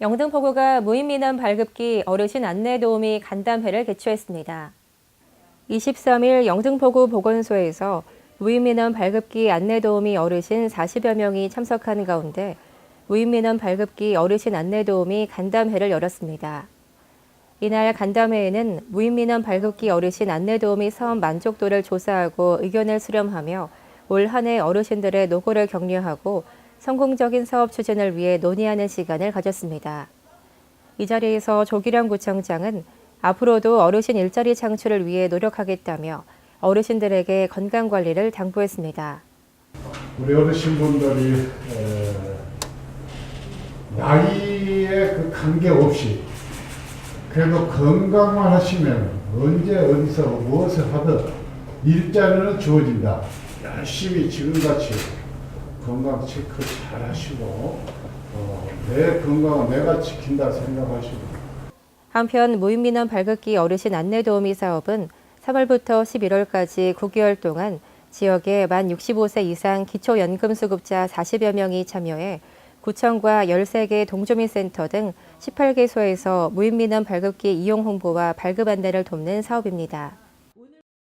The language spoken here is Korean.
영등포구가 무인민원 발급기 어르신 안내 도우미 간담회를 개최했습니다. 23일 영등포구 보건소에서 무인민원 발급기 안내 도우미 어르신 40여 명이 참석한 가운데 무인민원 발급기 어르신 안내 도우미 간담회를 열었습니다. 이날 간담회에는 무인민원 발급기 어르신 안내 도우미 사업 만족도를 조사하고 의견을 수렴하며 올 한 해 어르신들의 노고를 격려하고 성공적인 사업 추진을 위해 논의하는 시간을 가졌습니다. 이 자리에서 조기령 구청장은 앞으로도 어르신 일자리 창출을 위해 노력하겠다며 어르신들에게 건강 관리를 당부했습니다. 우리 어르신분들이 에, 나이에 그 관계 없이 그래도 건강만 하시면 언제 어디서 무엇을 하든 일자리는 주어진다. 열심히 지금같이 건강 체크 잘 하시고 어, 내 건강은 내가 지킨다 생각하시고 한편 무인민원 발급기 어르신 안내 도우미 사업은 3월부터 11월까지 9개월 동안 지역의 만 65세 이상 기초연금 수급자 40여 명이 참여해 구청과 13개 동주민센터 등 18개소에서 무인민원 발급기 이용 홍보와 발급 안내를 돕는 사업입니다.